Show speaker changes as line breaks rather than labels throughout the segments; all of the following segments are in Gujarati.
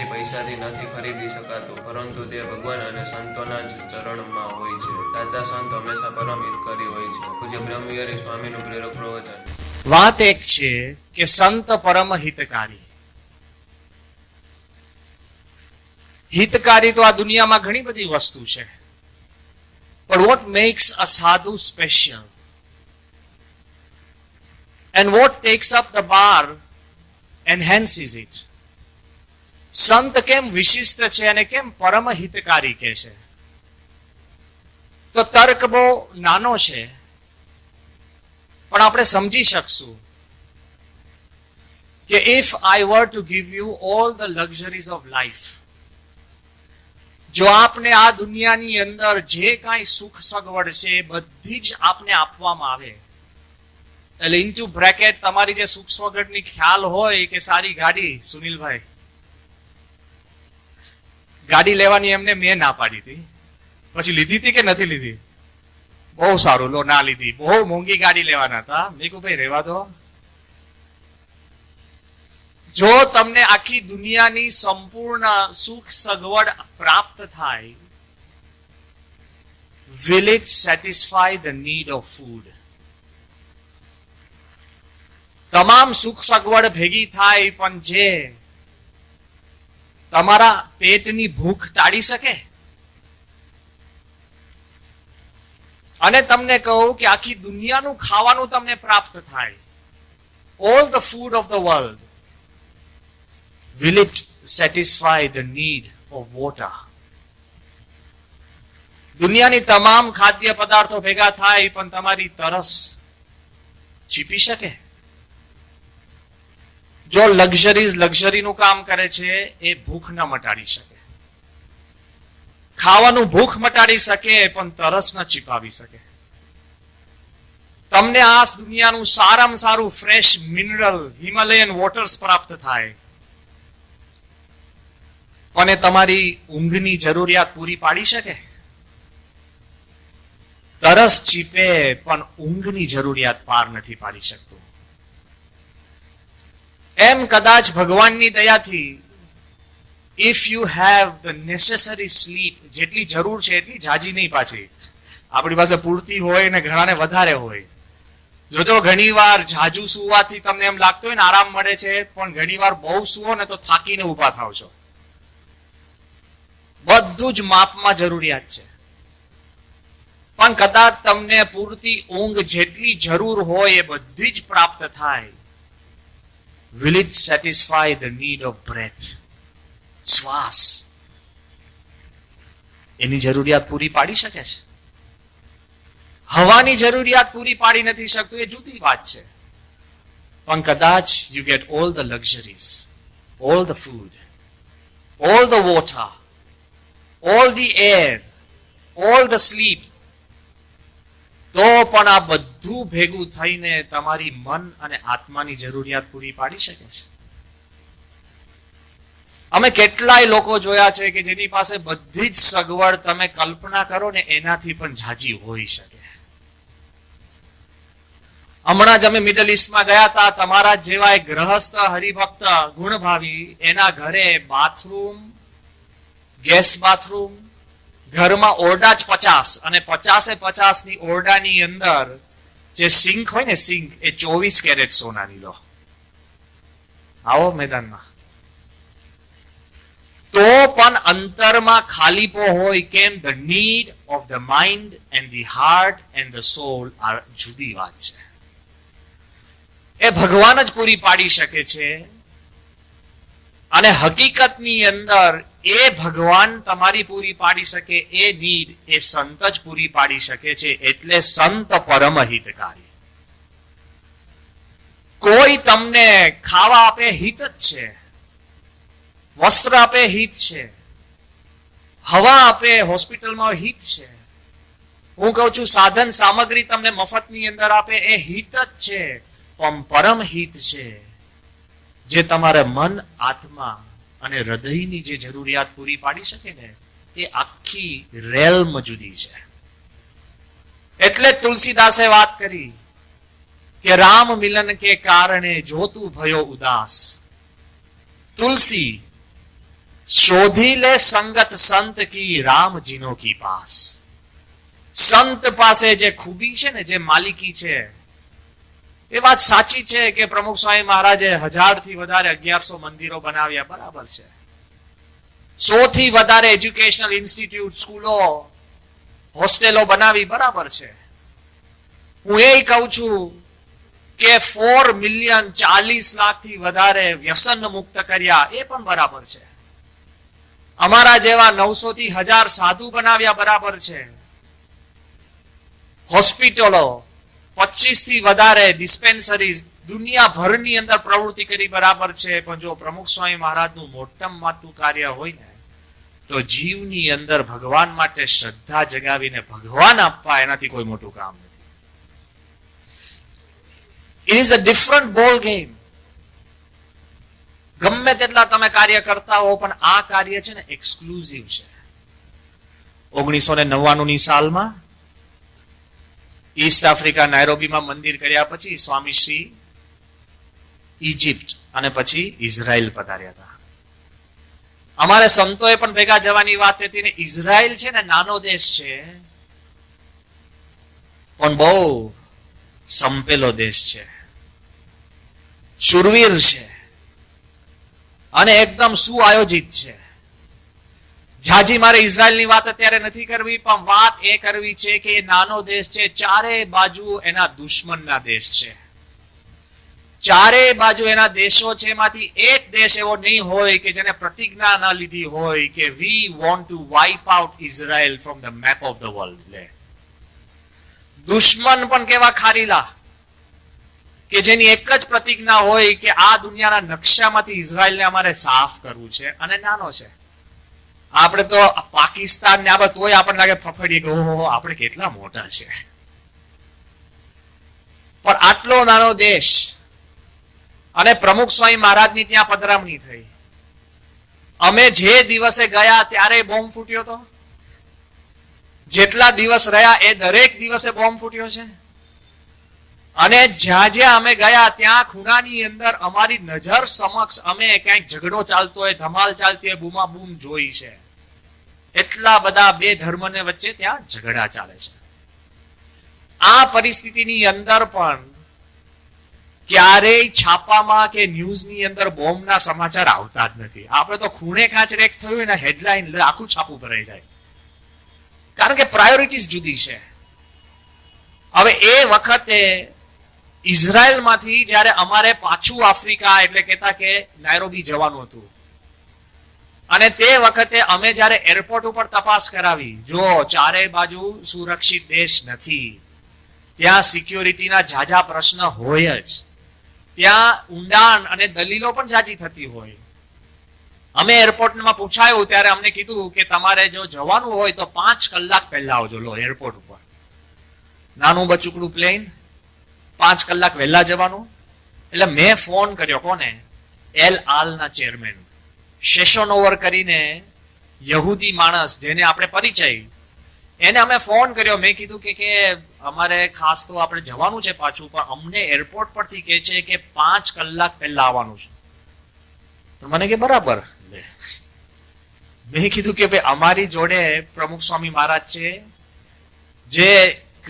ધનથી પૈસાથી નથી ખરીદી શકાતું, પરંતુ તે ભગવાન અને સંતોના જ ચરણમાં હોય છે. સાચા સંત હંમેશા પરમ હિતકારી હોય છે. પૂજ્ય બ્રહ્મવિહારી સ્વામીનું પ્રેરક પ્રવચન.
વાત એક છે કે સંત પરમ હિતકારી હિતકારી તો આ દુનિયામાં ઘણી બધી વસ્તુ છે. પણ what makes a sadhu special and what takes up the bar enhances it સંત કેમ વિશિષ્ટ છે અને કેમ પરમ હિતકારી કે છે? તો તર્ક બહુ નાનો છે. પણ આપણે સમજી શકશું કે if I were to give you all the luxuries of life જો આપને આ દુનિયાની અંદર જે કાંઈ સુખ સગવડ છે એ બધી જ આપને આપવામાં આવે, એટલે ઇન્ટુ બ્રેકેટ તમારી જે સુખ સગવડની ખ્યાલ હોય કે સારી ગાડી, સુનિલભાઈ ગાડી લેવાની એમને મેં ના પાડી હતી. પછી લીધી હતી કે નથી લીધી? બહુ સારું, લો, ના લીધી. બહુ મોંઘી ગાડી લેવાના હતા. મેં કહું ભાઈ, રહેવા દો. જો તમને આખી દુનિયાની સંપૂર્ણ સુખ સગવડ પ્રાપ્ત થાય, will it satisfy the need of food? તમામ સુખ સગવડ ભેગી થાય, પણ જે તમારા પેટની ભૂખ ટાળી શકે? અને તમને કહું કે આખી દુનિયાનું ખાવાનું તમને પ્રાપ્ત થાય. All the food of the world will it satisfy the need of water દુનિયાની તમામ ખાદ્ય પદાર્થો ભેગા થાય, પણ તમારી તરસ છીપી શકે? જો લક્ઝરીઝ લક્ઝરીનું કામ કરે છે, એ ભૂખ ન મટાડી શકે. ખાવાનું ભૂખ મટાડી શકે, પણ તરસ ન ચીપાવી શકે. તમને આ દુનિયાનું સારામાં સારું ફ્રેશ મિનરલ હિમાલયન વોટર્સ પ્રાપ્ત થાય. અને તમારી ઊંઘની જરૂરિયાત પૂરી પાડી શકે. તરસ ચીપે, પણ ઊંઘની જરૂરિયાત પાર નથી પાડી શકતું. એમ કદાચ ભગવાનની દયાથી if you have the necessary sleep જેટલી જરૂર છે એટલી જાજી નહીં પાછી. આપણી પાસે પૂરતી હોય ને ઘણાને વધારે હોય. જોજો ઘણી વાર જાજુ સુવાથી તમને એમ લાગતું હોય ને આરામ મળે છે, પણ ઘણી વાર બહુ સુવો ને તો થાકીને ઊભા થાવ છો. બધું જ માપમાં જરૂરિયાત છે. પણ કદાચ તમને પૂરતી ઊંઘ જેટલી જરૂર હોય એ બધી જ પ્રાપ્ત થાય will it satisfy the need of breath? શ્વાસ એની જરૂરિયાત પૂરી પાડી શકે છે? હવાની જરૂરિયાત પૂરી પાડી નથી શકતું, એ જુદી વાત છે. પણ કદાચ you get all the luxuries all the food all the water all the air all the sleep તો પણ આ બધું ભેગું થઈને તમારી મન અને આત્માની જરૂરિયાત પૂરી પાડી શકે છે. અમે કેટલાય લોકો જોયા છે કે જેની પાસે બધી જ સગવડ તમે કલ્પના કરો ને એનાથી પણ જાજી હોઈ શકે. હમણાં જ અમે મિડલ ઇસ્ટમાં ગયા હતા, તમારા જેવા એક ગ્રહસ્થ હરિભક્ત ગુણભાવી, એના ઘરે બાથરૂમ ગેસ્ટ બાથરૂમ ઘરમાં ઓરડા જ પચાસ અને પચાસે પચાસની ઓરડાની અંદર જે સિંક હોય ને સિંક એ ચોવીસ કેરેટ સોનાની લો. આવો મેદાનમાં. તો પણ અંતરમાં ખાલીપો હોય કેમ? The need of the mind and the heart and the soul આ જુદી વાત છે. એ ભગવાન જ પૂરી પાડી શકે છે. અને હકીકતની અંદર એ ભગવાન તમારી પૂરી પાડી શકે, એ નીડ એ સંત જ પૂરી પાડી શકે છે, એટલે સંત પરમ હિતકારી કોઈ તમને ખાવા આપે હિત જ છે, વસ્ત્ર આપે હિત છે, હવા આપે હોસ્પિટલમાં હિત છે, હું કહું છું સાધન સામગ્રી તમને મફતની અંદર આપે એ હિત જ છે, પણ પરમ હિત છે, જે તમારે મન, આત્મા અને હૃદયની જે જરૂરિયાત પૂરી પાડી શકે ને, એ આખી રેલમ જુદી છે. એટલે તુલસીદાસે વાત કરી કે રામ મિલન કે કારણે જોતું ભયો ઉદાસ. તુલસી, શોધી લે સંગત સંત કી રામ જીનો કી પાસ. સંત પાસે જે ખૂબી છે ને, જે માલિકી છે એ વાત સાચી છે કે પ્રમુખ સ્વામી મહારાજે હજારથી વધારે અગિયારસો મંદિરો બનાવ્યા, બરાબર છે. સો થી વધારે એજ્યુકેશનલ ઇન્સ્ટિટ્યૂટ સ્કૂલો, હોસ્ટેલો બનાવી, બરાબર છે. હું એ કહું છું કે ફોર મિલિયન ચાલીસ લાખથી વધારે વ્યસન મુક્ત કર્યા, એ પણ બરાબર છે. અમારા જેવા નવસો થી હજાર સાધુ બનાવ્યા, બરાબર છે. હોસ્પિટલો પચીસથી વધારે ડિસ્પેન્સરીઝ દુનિયાભરની અંદર પ્રવૃત્તિ કરી બરાબર છે. પણ જો પ્રમુખ સ્વામી મહારાજનું મોટમ માતું કાર્ય હોય ને, તો જીવની અંદર ભગવાન માટે શ્રદ્ધા જગાવીને ભગવાન આપવા એનાથી કોઈ મોટું કામ નથી. It is a different ball game ગમે તેટલા તમે કાર્ય કરતા હો, પણ આ કાર્ય છે ને એક્સક્લુઝિવ છે. ઓગણીસો ને નવ્વાણું ની સાલમાં ઈસ્ટ આફ્રિકા નાયરોબીમાં મંદિર કર્યા પછી સ્વામી શ્રી ઇજિપ્ત અને પછી ઇઝરાયલ પધાર્યા હતા. અમારે સંતોએ પણ ભેગા જવાની વાત હતી ને ઇઝરાયલ છે ને નાનો દેશ છે. પણ બહુ સંપેલો દેશ છે. શુરવીર છે. અને એકદમ સુઆયોજિત છે. જાજી મારે ઇઝરાયલની વાત અત્યારે નથી કરવી, પણ વાત એ કરવી છે કે નાનો દેશ છે, ચારે બાજુ એના દુશ્મનના દેશ છે. ચારે બાજુ એના દેશો છે, એમાંથી એક દેશ એવો નહીં હોય કે જેને પ્રતિજ્ઞા ના લીધી હોય કે we want to wipe out Israel from the map of the world લે. દુશ્મન પણ કેવા ખારીલા કે જેની એક જ પ્રતિજ્ઞા હોય કે આ દુનિયાના નકશામાંથી ઇઝરાયલને અમારે સાફ કરવું છે અને નાનો છે. આપણે તો પાકિસ્તાન ને આપણે તોય આપણને લાગે ફફડીએ કે ઓહો, આપણે કેટલા મોટા છે. પણ આટલો નાનો દેશ અને પ્રમુખ સ્વામી મહારાજની ત્યાં પધરામણી થઈ. અમે જે દિવસે ગયા ત્યારે બોમ્બ ફૂટ્યો તો? જેટલા દિવસ રહ્યા એ દરેક દિવસે બોમ્બ ફૂટ્યો છે? અને જ્યાં જ્યાં અમે ગયા, ત્યાં ખૂણાની અંદર અમારી નજર સમક્ષ અમે ક્યાંક ઝઘડો ચાલતો હોય, ધમાલ ચાલતી હોય બૂમા બૂમ જોઈ છે. એટલા બધા બે ધર્મને વચ્ચે ત્યાં ઝઘડા ચાલે છે. આ પરિસ્થિતિની અંદર પણ ક્યારેય છાપામાં કે ન્યૂઝની અંદર બોમ્બના સમાચાર આવતા જ નથી. આપણે તો ખૂણે ખાંચ રેક થયું ને હેડલાઇન આખું છાપું ભરાઈ જાય. કારણ કે પ્રાયોરિટીઝ જુદી છે. હવે એ વખતે ઇઝરાયલમાંથી જ્યારે અમારે પાછું આફ્રિકા એટલે કહેતા કે નાયરોબી જવાનું હતું. અને તે વખતે અમે જ્યારે એરપોર્ટ ઉપર તપાસ કરાવી, જો ચારે બાજુ સુરક્ષિત દેશ નથી, ત્યાં સિક્યોરિટીના ઝાઝા પ્રશ્ન હોય જ. ત્યાં ઊંડાણ અને દલીલો પણ ઝાઝી થતી હોય. અમે એરપોર્ટમાં પૂછાયું, ત્યારે અમને કીધું કે તમારે જો જવાનું હોય તો પાંચ કલાક પહેલા આવજો. લો, એરપોર્ટ ઉપર. નાનું બચુકડું પ્લેન પાંચ કલાક વહેલા જવાનું? એટલે મેં ફોન કર્યો, કોને? L આલના chairman. શેશોનોવર કરીને યહૂદી માણસ, જેને આપણે પરિચય, એને અમે ફોન કર્યો. મેં કીધું કે કે અમારે ખાસ તો આપણે જવાનું છે પાછું, પણ અમને એરપોર્ટ પરથી કહે છે કે પાંચ કલાક પહેલા આવવાનું છે. તો મને કે બરાબર. મેં કીધું કે, ભાઈ, અમારી જોડે પ્રમુખ સ્વામી મહારાજ છે, જે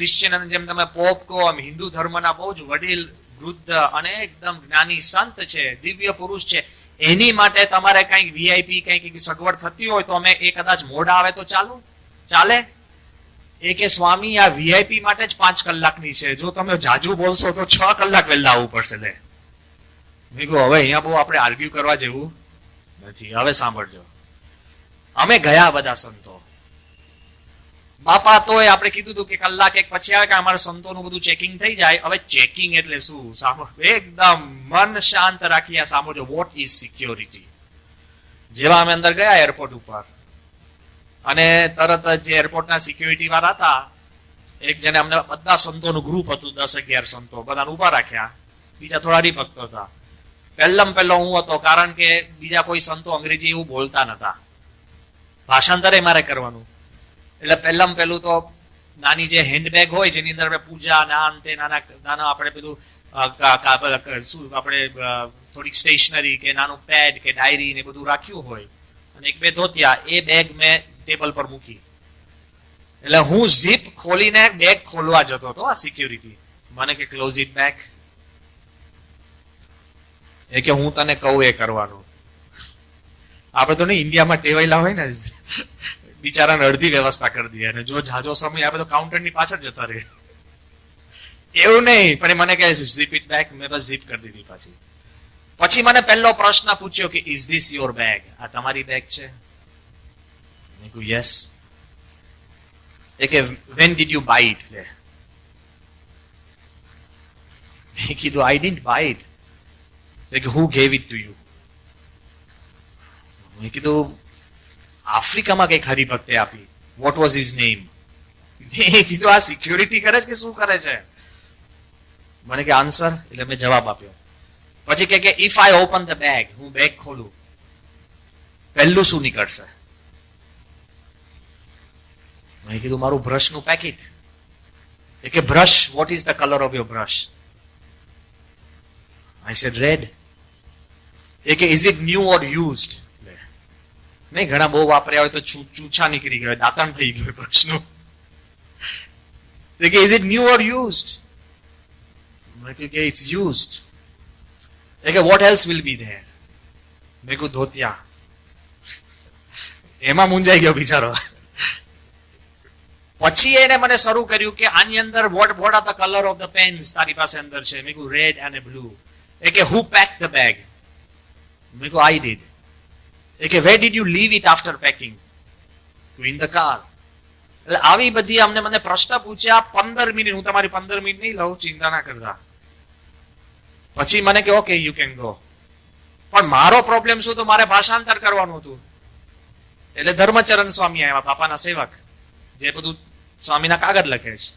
ક્રિશ્ચિયન અને જેમ તમે પોપ કહો, આમ હિન્દુ ધર્મના બહુ જ વડીલ, વૃદ્ધ અને એકદમ જ્ઞાની સંત છે, દિવ્ય પુરુષ છે. એની માટે તમારે કંઈક વીઆઈપી કંઈક સગવડ થતી હોય તો અમે એ કદાચ મોડા આવે તો ચાલુ. ચાલે? એ કે સ્વામી, આ વીઆઈપી માટે જ પાંચ કલાકની છે. જો તમે જાજુ બોલશો તો છ કલાક વહેલા આવવું પડશે લે. મેં કહ્યું હવે અહીંયા બહુ આપણે આર્ગ્યુ કરવા જેવું નથી. હવે સાંભળજો. અમે ગયા બધા સંતો. બાપા તોય આપણે કીધું હતું કે કલાક એક પછી આવે કે અમારા સંતોનું બધું ચેકિંગ થઈ જાય. હવે ચેકિંગ એટલે શું? સાંભળો. એકદમ મન શાંત રાખી આ સાંભળજો. વોટ ઇઝ સિક્યોરિટી જેવા અમે અંદર ગયા એરપોર્ટ ઉપર. અને તરત જ જે એરપોર્ટના સિક્યોરિટી વાળા હતા, એક જેને અમને બધા સંતોનું ગ્રુપ હતું, દસ અગિયાર સંતો, બધાને ઊભા રાખ્યા. બીજા થોડા હરિભક્તો હતા. પહેલમ પહેલો હું હતો, કારણ કે બીજા કોઈ સંતો અંગ્રેજી એવું બોલતા નતા. ભાષાંતરે મારે કરવાનું. એટલે પહેલામાં પહેલું તો નાની જે હેન્ડબેગ હોય જેની અંદર આપણે પૂજા ના તે નાના નાના આપણે કા- શું, આપણે થોડીક સ્ટેશનરી કે નાનું પેડ કે ડાયરી ને બધું રાખ્યું હોય અને એક બે ધોતિયા, એ બેગ મેં ટેબલ પર મૂકી. એટલે હું ઝીપ ખોલીને બેગ ખોલવા જતો હતો, આ સિક્યુરિટી મને કે ક્લોઝ ઇટ બેગ એ કે, હું તને કહું એ કરવાનું. આપણે તો નહીં ઇન્ડિયામાં ટેવાયેલા હોય ને બિચારાને અડધી વ્યવસ્થા કરી દઈએ અને જો જાજો સમય આપે તો કાઉન્ટરની પાછળ જતા રહે. એવું નહીં, પણ મને કહે છે ઝીપ ઇટ બેક મેં બસ ઝીપ કરી દીધી પાછી. પછી મને પહેલો પ્રશ્ન પૂછ્યો કે ઇઝ ધીસ યોર બેગ આ તમારી બેગ છે. યસ એ કે when did you buy it લે મેં કીધું આઈ ડિન્ટ બાય ઇટ કે who gave it to you મેં કીધું આફ્રિકામાં કંઈક હરિભક્તે આપી. વોટ વોઝ હિઝ નેમ મેં કીધું, આ સિક્યુરિટી કરે છે કે શું કરે છે? મને કે આન્સર એટલે મેં જવાબ આપ્યો. પછી કે કે if I open the bag હું બેગ ખોલું. પહેલું શું નીકળશે? મેં કીધું, મારું બ્રશનું પેકેટ એ કે brush what is the colour of your brush I said red એ કે is it new or used નહીં, ઘણા બહુ વાપર્યા હોય તો ચૂછા નીકળી ગયો દાંતણ થઈ ગયો પ્રશ્નો કે is it new or used મેં કહ્યું કે ઇટ્સ યુઝડ એ કે what else will be there મેં કહ્યું, ધોતિયા. એમાં મૂંઝાઈ ગયો બિચારો. પછી એને મને શરૂ કર્યું કે, આની અંદર what what are the colour of the pens તારી પાસે અંદર છે? મેં કહ્યું રેડ અને બ્લુ એ કે હુ પેક ધ બેગ મેં કહ્યું આઈ ડીડ એ કે why did you leave it after packing in the car એટલે આવી બધી અમને મને પ્રશ્ન પૂછ્યા, પંદર મિનિટ, હું તમારી પંદર મિનિટ નહીં લઉં, ચિંતા ના કરતા. પછી મને કે ઓકે યુ કેન ગો પણ મારો પ્રોબ્લેમ શું તો મારે ભાષાંતર કરવાનું હતું. એટલે ધર્મચરણ સ્વામી આવ્યા, બાપાના સેવક, જે બધું સ્વામીના કાગળ લખે છે.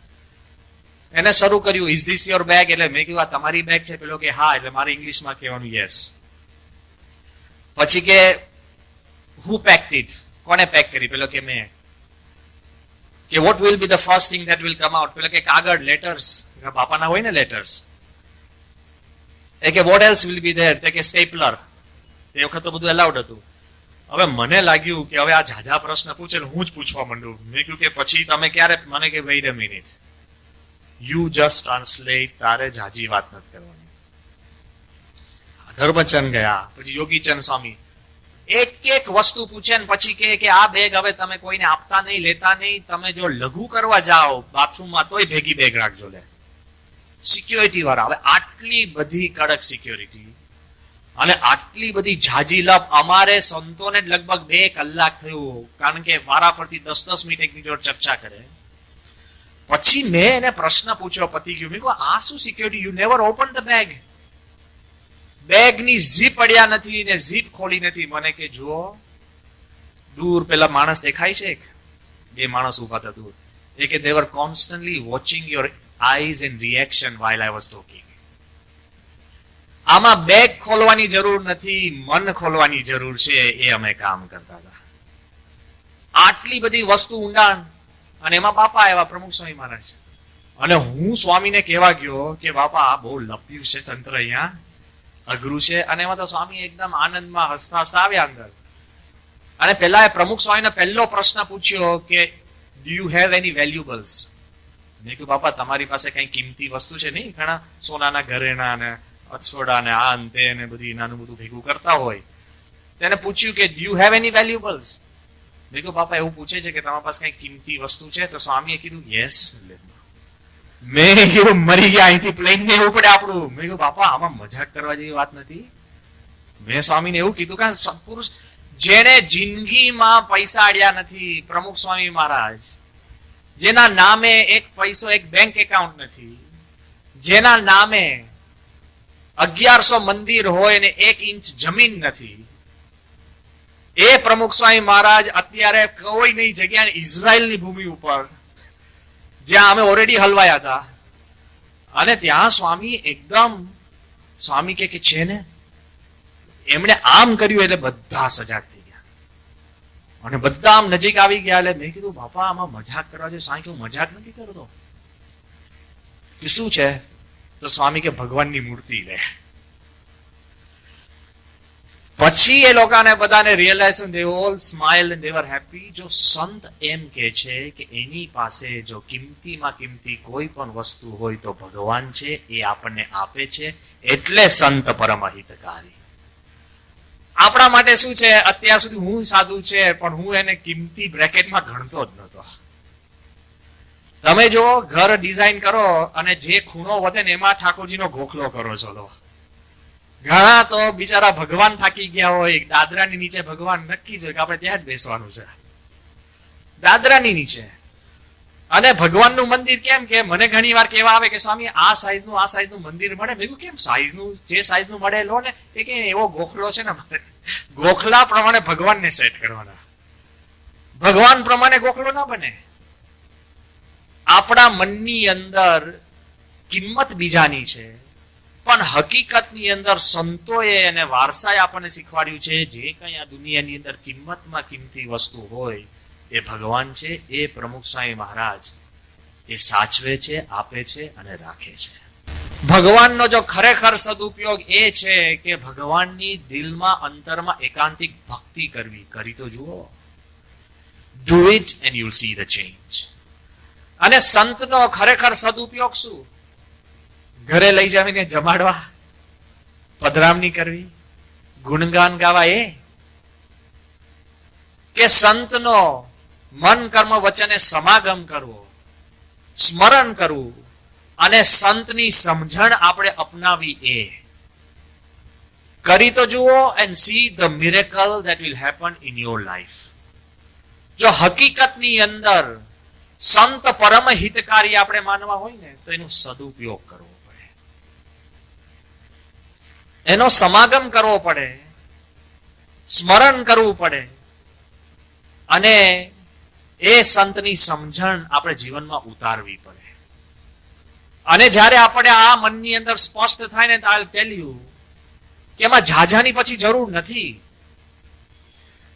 એને શરૂ કર્યું ઇઝ ધીસ યોર બેગ એટલે મેં કીધું, આ તમારી બેગ છે. પેલો કે, હા, એટલે મારે ઇંગ્લિશમાં કહેવાનું યસ પછી કે હુ પેક્ડ ઇટ કોને પેક કરી? પેલો કે મેં. કે what will be the first thing that will come out પેલો કે કાગળ લેટર્સ બાપાના હોય ને લેટર્સ એ કે what else will be there તે કે સ્ટેપલર એ વખત તો બધું એલાઉડ હતું. હવે મને લાગ્યું કે હવે આ ઝાઝા પ્રશ્ન પૂછે ને હું જ પૂછવા માંડું. મેં કહ્યું કે પછી તમે ક્યારે? મને કે wait a minute you just translate તારે ઝાઝી વાત નથી કરવાની. ધર્મચંદ ગયા. પછી યોગીચંદ સ્વામી. એક એક વસ્તુ પૂછે ને પછી કે કે આ બેગ હવે તમે કોઈને આપતા નહીં, લેતા નહીં. તમે જો લઘુ કરવા જાઓ બાથરૂમમાં, તોય ભેગી બેગ રાખજો લે. સિક્યોરિટી વાળા, હવે આટલી બધી કડક સિક્યોરિટી અને આટલી બધી જાજી લપ અમારે સંતોને લગભગ બે કલાક થયું, કારણ કે વારાફરતી દસ દસ મિનિટ એકની જોડે ચર્ચા કરે. પછી મેં એને પ્રશ્ન પૂછ્યો પતિ ગયું, મેં આ શું security you never open the bag બેગની zip પડ્યા નથી ને ઝીપ ખોલી નથી. મને કે, જુઓ, દૂર પેલા માણસ દેખાય છે બે માણસ ઊભા હતા દૂર. એ કે they were constantly watching your eyes and reaction while I was talking આમાં બેગ ખોલવાની જરૂર નથી, મન ખોલવાની જરૂર છે, એ અમે કામ કરતા હતા. આટલી બધી વસ્તુ ઊંડાણ, અને એમાં બાપા એવા પ્રમુખ સ્વામી મહારાજ. અને હું સ્વામીને કહેવા ગયો કે, બાપા બહુ લપ્યું છે તંત્ર અહીંયા. અઘરું છે અને એમાં તો સ્વામી એકદમ આનંદમાં હસતા હસતા આવ્યા અંદર. અને પેલા એ પ્રમુખ સ્વામીને પહેલો પ્રશ્ન પૂછ્યો કે do you have any valuables મેં કહ્યું બાપા, તમારી પાસે કઈ કિંમતી વસ્તુ છે નહીં? ઘણા સોનાના ઘરેણા ને અછોડા ને આ અંતે ને બધી નાનું બધું ભેગું કરતા હોય. તેને પૂછ્યું કે do you have any valuables મેં કહ્યું બાપા, એવું પૂછે છે કે તમારી પાસે કઈ કિંમતી વસ્તુ છે? તો સ્વામીએ કીધું યસ મેં કીધું, મરી ગયા, અહીંથી પ્લેન ને એવું પડે આપણું. મેં કીધું, બાપા, આમાં મજાક કરવા જેવી વાત નથી. મેં સ્વામીને એવું કીધું કે સત્પુરુષ જેને જિંદગીમાં પૈસા અડ્યા નથી, પ્રમુખ સ્વામી મહારાજ, જેના નામે એક પૈસો એક બેંક એકાઉન્ટ નથી, જેના નામે અગિયારસો મંદિર હોય ને એક ઇંચ જમીન નથી. એ પ્રમુખ સ્વામી મહારાજ અત્યારે કોઈ નહીં જગ્યા ઇઝરાયલની ભૂમિ ઉપર જ્યાં અમે ઓલરેડી હલવાયા હતા. અને ત્યાં સ્વામી એકદમ, સ્વામી કે છે ને, એમણે આમ કર્યું એટલે બધા સજાગ થઈ ગયા. અને બધા આમ નજીક આવી ગયા એટલે મેં કીધું, બાપા, આમાં મજાક કરવા જોઈએ સાંઈ હું મજાક નથી કરતો? શું છે? તો સ્વામી કે ભગવાનની મૂર્તિ લે. પછી એ લોકોને બધાને realise they all smile and they were happy જો સંત એમ કે છે કે એની પાસે જો કિંમતીમાં કિંમતી કોઈ પણ વસ્તુ હોય તો ભગવાન છે, એ આપણને આપે છે, એટલે સંત પરમહિતકારી. આપણા માટે શું છે? અત્યાર સુધી હું સાધુ છે, પણ હું એને કિંમતી બ્રેકેટમાં ગણતો જ નહોતો. તમે જો ઘર ડિઝાઇન કરો અને જે ખૂણો વધે ને એમાં ઠાકોરજીનો ગોખલો કરો છો લો. ઘણા તો બિચારા ભગવાન થાકી ગયા હોય દાદરાની નીચે ભગવાન નક્કી જ કે આપણે ત્યાં જ બેસવાનું છે. દાદરાની નીચે. અને ભગવાનનું મંદિર કેમ કે મને ઘણી વાર કહેવા આવે કે સ્વામી, આ સાઈઝનું આ સાઈઝનું મંદિર મળે. મેં કેમ સાઈઝનું જે સાઈઝનું મળે લો ને. એ કે એવો ગોખલો છે ને મારે ગોખલા પ્રમાણે ભગવાનને સેટ કરવાના. ભગવાન પ્રમાણે ગોખલો ના બને. આપણા મનની અંદર કિંમત બીજાની છે. પણ હકીકતની અંદર સંતોએ અને વારસાએ આપણને શીખવાડ્યું છે, જે કંઈ આ દુનિયાની અંદર કિંમતમાં કિંમતી વસ્તુ હોય, એ ભગવાન છે, એ પ્રમુખ સ્વામી મહારાજ. એ સાચવે છે, આપે છે અને રાખે છે. ભગવાનનો જો ખરેખર સદુપયોગ એ છે કે ભગવાનની દિલમાં, અંતરમાં એકાંતિક ભક્તિ કરવી. કરી તો જુઓ. Do it and you'll see the change અને સંતનો ખરેખર સદુપયોગ શું? ઘરે લઈ જમીને જમાડવા, પધરામણી કરવી, ગુણગાન ગાવા એ કે સંતનો મન કર્મ વચને સમાગમ કરવો, સ્મરણ કરવું અને સંતની સમજણ આપણે અપનાવી એ. કરી તો જુઓ and see the miracle that will happen in your life જો હકીકતની અંદર સંત પરમ હિતકારી આપણે માનવા હોય ને, તો એનો સદુપયોગ કરવો. એનો સમાગમ કરવો પડે, સ્મરણ કરવું પડે, અને એ સંતની સમજણ આપણે જીવનમાં ઉતારવી પડે. અને જ્યારે આપણે આ મનની અંદર સ્પષ્ટ થાય ને આઈ કે એમાં ઝાઝાની પછી જરૂર નથી.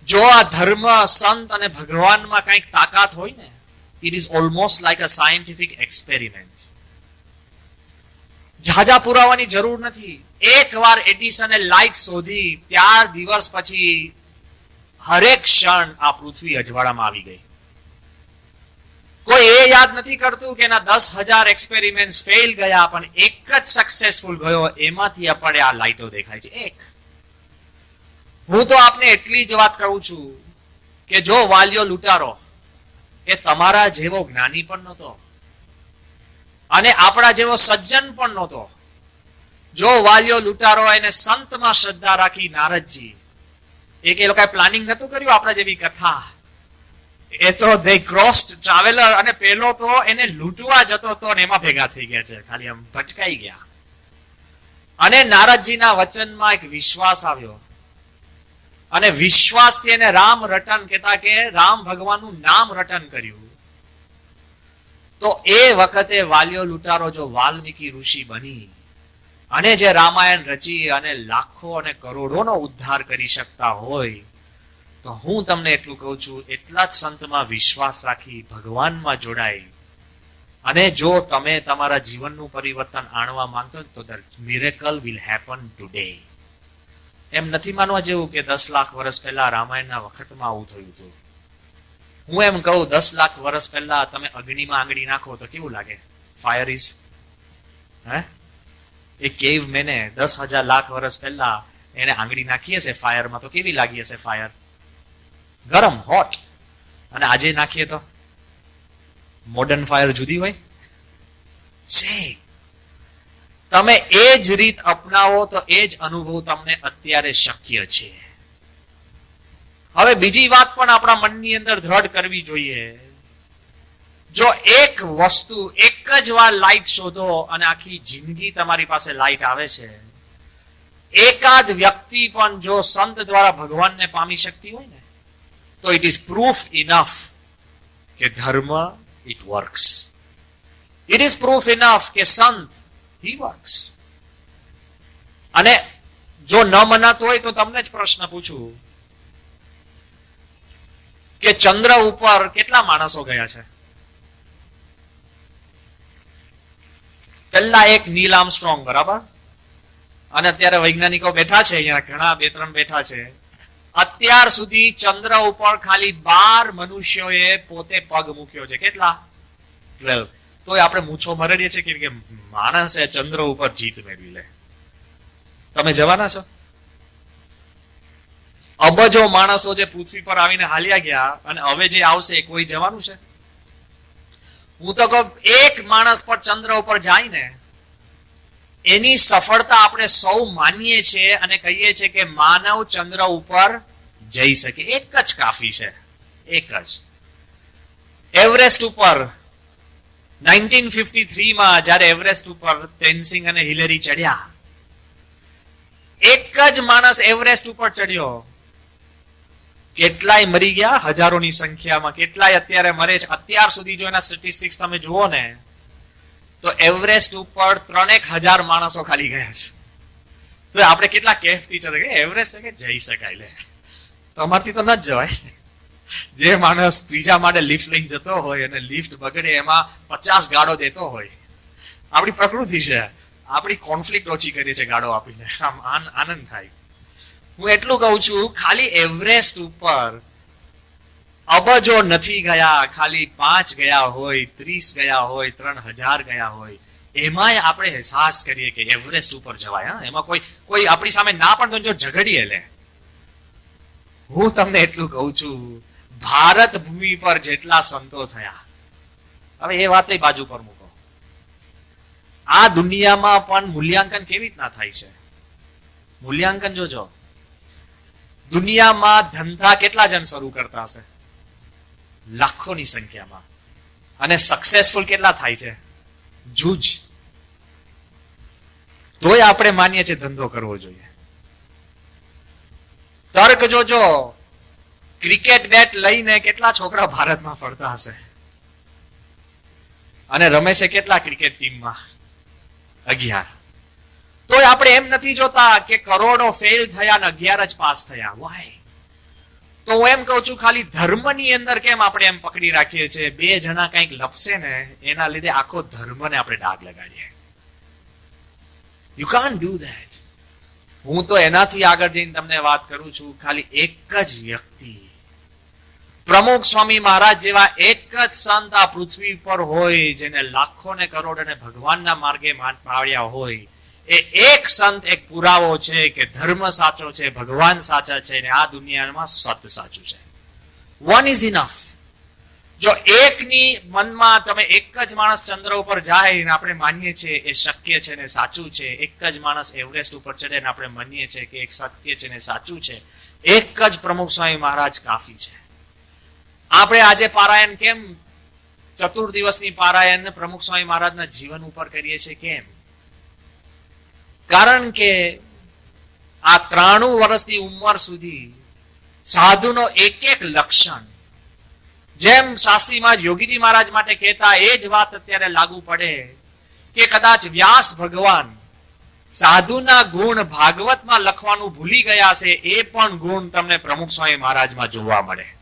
જો આ ધર્મ, સંત અને ભગવાનમાં કંઈક તાકાત હોય ને it is almost like a scientific experiment ઝાઝા પુરાવાની જરૂર નથી. એક વાર એડિસને લાઈટ શોધી, ત્યાર દિવસ પછી હરેક ક્ષણ આ પૃથ્વી અજવાળામાં આવી ગઈ. કોઈ એ યાદ નથી કરતું કે એના દસ હજાર એક્સપેરિમેન્ટ ફેલ ગયા, પણ એક જ સક્સેસફુલ ગયો, એમાંથી આપણે આ લાઇટો દેખાય છે. એક. હું તો આપને એટલી જ વાત કહું છું કે જો વાલીઓ લૂંટારો, એ તમારા જેવો જ્ઞાની પણ નહોતો. અને આપણા જેવો સજ્જન પણ નહોતો. જો વાલીઓ લૂંટારો એને સંતમાં શ્રદ્ધા રાખી નારદજી. એક એ લોકોએ પ્લાનિંગ નતું કર્યું આપણા જેવી કથા. એ તો દે ક્રોસ્ડ ટ્રાવેલર અને પેલો તો એને લૂંટવા જતો હતો ને એમાં ભેગા થઈ ગયા છે. ખાલી આમ ભટકાઈ ગયા. અને નારદજીના વચનમાં એક વિશ્વાસ આવ્યો. અને વિશ્વાસથી એને રામ રટન કહેતા કે રામ ભગવાનનું નામ રટન કર્યું. તો એ વખતે વાલીઓ લૂંટારો જો વાલ્મીકી ઋષિ બની. અને જે રામાયણ રચી અને લાખો અને કરોડોનો ઉદ્ધાર કરી શકતા હોય, તો હું તમને એટલું કહું છું, એટલા જ સંતમાં વિશ્વાસ રાખી ભગવાનમાં જોડાય અને જો તમે તમારા જીવનનું પરિવર્તન આણવા માંગતો તો મિરેકલ વિલ હેપન ટુડે એમ નથી માનવા જેવું કે દસ લાખ વર્ષ પહેલા રામાયણના વખતમાં આવું થયું હતું. હું એમ કહું, દસ લાખ વર્ષ પહેલા તમે અગ્નિમાં આંગળી નાખો તો કેવું લાગે? ફાયર ઇઝ હે? એ કેવ મેને દસ હજાર લાખ વર્ષ પહેલા એને આંગળી નાખી હશે ફાયરમાં. તો કેવી લાગી હશે ફાયર? ગરમ હોટ અને આજે નાખીએ તો? મોડર્ન ફાયર જુદી હોય? છે. તમે એ જ રીત અપનાવો તો એ જ અનુભવ તમને અત્યારે શક્ય છે. હવે બીજી વાત પણ આપણા મનની અંદર દ્રઢ કરવી જોઈએ. જો એક વસ્તુ, એક જ વાર લાઈટ શોધો અને આખી જિંદગી તમારી પાસે લાઈટ આવે છે, એકાદ વ્યક્તિ પણ જો સંત દ્વારા ભગવાનને પામી શકતી હોય ને, તો ઇટ ઇઝ પ્રૂફ ઇનફ કે ધર્મ it works it is proof enough કે સંત હી વર્ક્સ અને જો ન મનાતું હોય તો તમને જ પ્રશ્ન પૂછું કે ચંદ્ર ઉપર કેટલા માણસો ગયા છે? પહેલા એક નીલ આર્મસ્ટ્રોંગ બરાબર? અને અત્યારે વૈજ્ઞાનિકો બેઠા છે અહીંયા, ઘણા, બે, ત્રણ બેઠા છે. અત્યાર સુધી ચંદ્ર ઉપર ખાલી બાર મનુષ્યોએ પોતે પગ મૂક્યો છે. કેટલા? ટ્વેલ્વ તો આપણે મૂછો મરડીએ છીએ કે માણસે ચંદ્ર ઉપર જીત મેળવી લે. તમે જવાના છો? અબજો માણસો જે પૃથ્વી પર આવીને હાલ્યા ગયા, અને હવે જે આવશે કોઈ જવાનું છે? હું તો કહું એક માણસ પર ચંદ્ર ઉપર જાય ને એની સફળતા આપણે સૌ માનીએ છીએ અને કહીએ છીએ કે માનવ ચંદ્ર ઉપર જઈ શકે. એક જ કાફી છે. એક જ. એવરેસ્ટ ઉપર 1953 માં જ્યારે એવરેસ્ટ ઉપર તેનસિંગ અને હિલેરી ચડ્યા, એક જ માણસ એવરેસ્ટ ઉપર ચડ્યો. કેટલાય મરી ગયા, હજારોની સંખ્યામાં. કેટલાય અત્યારે મરે છે. અત્યાર સુધી જો એના સ્ટેટિસ્ટિક્સ તમે જુઓ ને, તો એવરેસ્ટ ઉપર ત્રણેક હજાર માણસો ખાલી ગયા છે. તો આપણે કેટલા કેફ છે કે એવરેસ્ટ કે જઈ શકાય લે. તો અમારથી તો ન જ જવાય. જે માણસ ત્રીજા માટે લિફ્ટ લઈને જતો હોય અને લિફ્ટ બગડે, એમાં પચાસ ગાડો દેતો હોય. આપણી પ્રકૃતિ છે. આપણી કોન્ફ્લિક્ટ ઓછી કરીએ છે ગાડો આપીને. આમ આન- આનંદ થાય. હું એટલું કહું છું, ખાલી એવરેસ્ટ ઉપર અબજો નથી ગયા, ખાલી પાંચ ગયા હોય, ત્રીસ ગયા હોય, ત્રણ હજાર ગયા હોય. એમાંય આપણે અહેસાસ કરીએ કે એવરેસ્ટ ઉપર જવાય, હા. એમાં કોઈ કોઈ આપણી સામે ના પણ જો ઝઘડીએ લે. હું તમને એટલું કહું છું, ભારત ભૂમિ પર જેટલા સંતો થયા, હવે એ વાત બાજુ પર મૂકો. આ દુનિયામાં પણ મૂલ્યાંકન કેવી રીતના થાય છે? મૂલ્યાંકન જોજો. દુનિયામાં ધંધા કેટલા જણ શરૂ કરતા હશે? લાખોની સંખ્યામાં. અને સક્સેસફુલ કેટલા થાય છે? જૂજ. તોય આપણે માનીએ છીએ ધંધો કરવો જોઈએ. તર્ક જોજો. ક્રિકેટ બેટ લઈને કેટલા છોકરા ભારતમાં ફરતા હશે? અને રમે છે કેટલા ક્રિકેટ ટીમમાં? અગિયાર. તોય આપણે એમ નથી જોતા કે કરોડો ફેલ થયા ને અગિયાર જ પાસ થયા. વાય તો હું એમ કહું છું, ખાલી ધર્મની અંદર કેમ આપણે એમ પકડી રાખીએ છીએ? બે જણા કંઈક લપસે ને એના લીધે આખો ધર્મને આપણે ડાગ લગાડીએ. યુ કાન ડુ ધેટ હું તો એનાથી આગળ જઈને તમને વાત કરું છું, ખાલી એક જ વ્યક્તિ. પ્રમુખ સ્વામી મહારાજ જેવા એક જ સંત આ પૃથ્વી પર હોય, જેને લાખો ને કરોડ અને ભગવાનના માર્ગે પાડ્યા હોય એ એક સંત એક પુરાવો છે કે ધર્મ સાચો છે, ભગવાન સાચા છે અને આ દુનિયામાં સત સાચું છે. વન ઇઝ ઇનફ જો એકની મનમાં તમે એક જ માણસ ચંદ્ર ઉપર જાય અને આપણે માનીએ છીએ એ શક્ય છે ને સાચું છે, એક જ માણસ એવરેસ્ટ ઉપર ચડે ને આપણે માનીએ છીએ કે એક શક્ય છે ને સાચું છે, એક જ પ્રમુખ સ્વામી મહારાજ કાફી છે. આપણે આજે પારાયણ કેમ? ચતુર દિવસની પારાયણ પ્રમુખ સ્વામી મહારાજના જીવન ઉપર કરીએ છીએ કેમ? કારણ કે આ ત્રાણું વર્ષની ઉંમર સુધી સાધુનો એક એક લક્ષણ. જેમ શાસ્ત્રીમાં યોગીજી મહારાજ માટે કહેતા એ જ વાત અત્યારે લાગુ પડે કે કદાચ વ્યાસ ભગવાન સાધુના ગુણ ભાગવતમાં લખવાનું ભૂલી ગયા છે, એ પણ ગુણ તમને પ્રમુખ સ્વામી મહારાજમાં જોવા મળે.